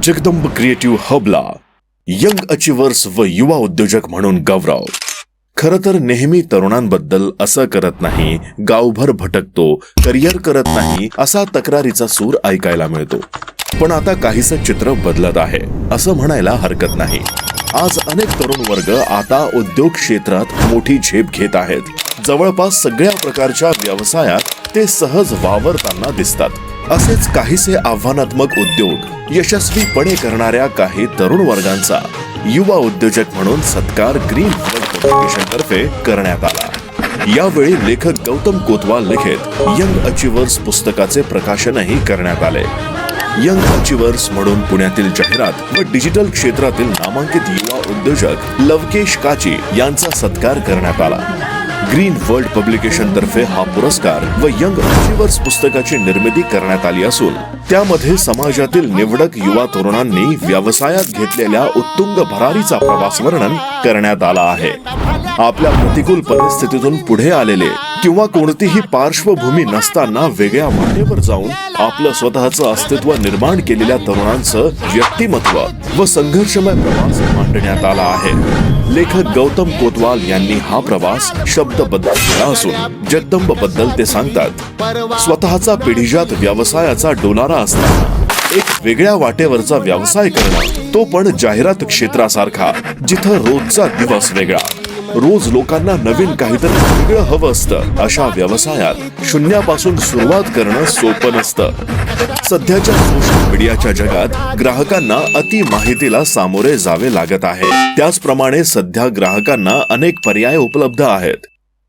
Jagdamb creative हबला young achievers व युवा उद्योजक म्हणून गौरव. खर तर नेहमी तरुणांबद्दल असं करत नाही गावभर भटकतो करिअर करत नाही असा तक्रारीचा सूर ऐकायला मिळतो. पण आता काहीसं चित्र बदलत आहे असं म्हणायला हरकत नाही. आज अनेक तरुण वर्ग आता उद्योग क्षेत्रात मोठी झेप घेत आहेत. जवळपास सगळ्या प्रकारच्या व्यवसायात ते सहज वावरताना दिसतात. असेच काहीसे आव्हानात्मक उद्योग यशस्वीपणे करणाऱ्या काही तरुण वर्गांचा युवा उद्योजक म्हणून सत्कार ग्रीन तर्फे करण्यात आला. यावेळी लेखक गौतम कोतवाल लिखित यंग अचिव्हर्स पुस्तकाचे प्रकाशनही करण्यात आले. यंग अचिव्हर्स म्हणून पुण्यातील जाहिरात व डिजिटल क्षेत्रातील नामांकित युवा उद्योजक लवकेश काची यांचा सत्कार करण्यात आला. ग्रीन वर्ल्ड पब्लिकेशन तर्फे हा पुरस्कार व यंग अचिव्हर्स पुस्तकाची निर्मिती करण्यात आली असून त्यामध्ये समाजातील निवडक युवा तरुणांनी व्यवसायात घेतलेल्या उत्तुंग भरारीचा प्रवास वर्णन करण्यात आला आहे. आपल्या प्रतिकूल परिस्थितीतून पुढे आलेले किंवा कोणतीही पार्श्वभूमी नसताना वेगळ्या वाटेवर जाऊन आपलं स्वतःचं अस्तित्व निर्माण केलेल्या तरुणांचं व्यक्तिमत्व व संघर्षमय प्रवास मांडण्यात आला आहे. लेखक गौतम कोतवाल यांनी हा प्रवास शब्दबद्ध केला असून जगदंबबद्दल ते सांगतात स्वतःचा पिढीजात व्यवसायाचा डोलारा असताना एक वेगळ्या वाटेवरचा व्यवसाय करणं तो पण जाहिरात क्षेत्रासारखा जिथं रोजचा दिवस वेगळा. रोज लोकांना नवीन काहीतरी वेगळं हवं असतं अशा व्यवसायात शून्यापासून सुरुवात करणं सोपं नसतं. सध्याच्या सोशल मीडियाच्या जगात ग्राहकांना अति माहितीला सामोरे जावे लागत आहे. त्याचप्रमाणे सध्या ग्राहकांना अनेक पर्याय उपलब्ध आहेत.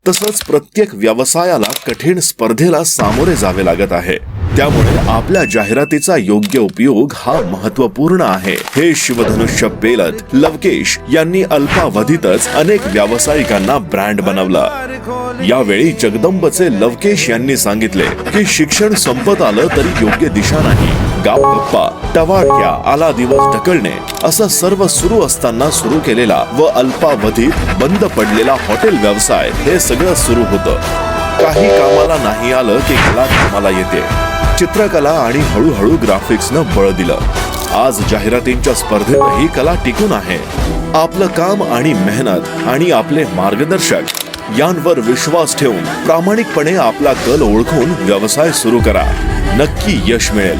तसंच प्रत्येक व्यवसायाला कठीण स्पर्धेला सामोरे जावे लागत आहे. त्यामुळे आपल्या जाहिरातीचा योग्य उपयोग हा महत्त्वपूर्ण आहे. हे शिवधनुष्य पेलत लवकेश यांनी अल्पावधीतच अनेक व्यावसायिकांना ब्रँड बनवला. यावेळी जगदंबचे लवकेश यांनी सांगितले की शिक्षण संपत आलं तरी योग्य दिशा नाही. गाव गप्पा टवाळक्या आला दिवस ढकलणे असं सर्व सुरू असताना सुरू केलेला व अल्पावधीत बंद पडलेला हॉटेल व्यवसाय हे सगळं सुरू होतं. काही कामाला नाही आलं की कला कामाला येते. चित्रकला आणि हळूहळू ग्राफिक्सनं बळ दिलं. आज जाहिरातींच्या स्पर्धेतही कला टिकून आहे. आपलं काम आणि मेहनत आणि आपले मार्गदर्शक यांवर विश्वास ठेवून प्रामाणिकपणे आपला कल ओळखून व्यवसाय सुरू करा. नक्की यश मिळेल.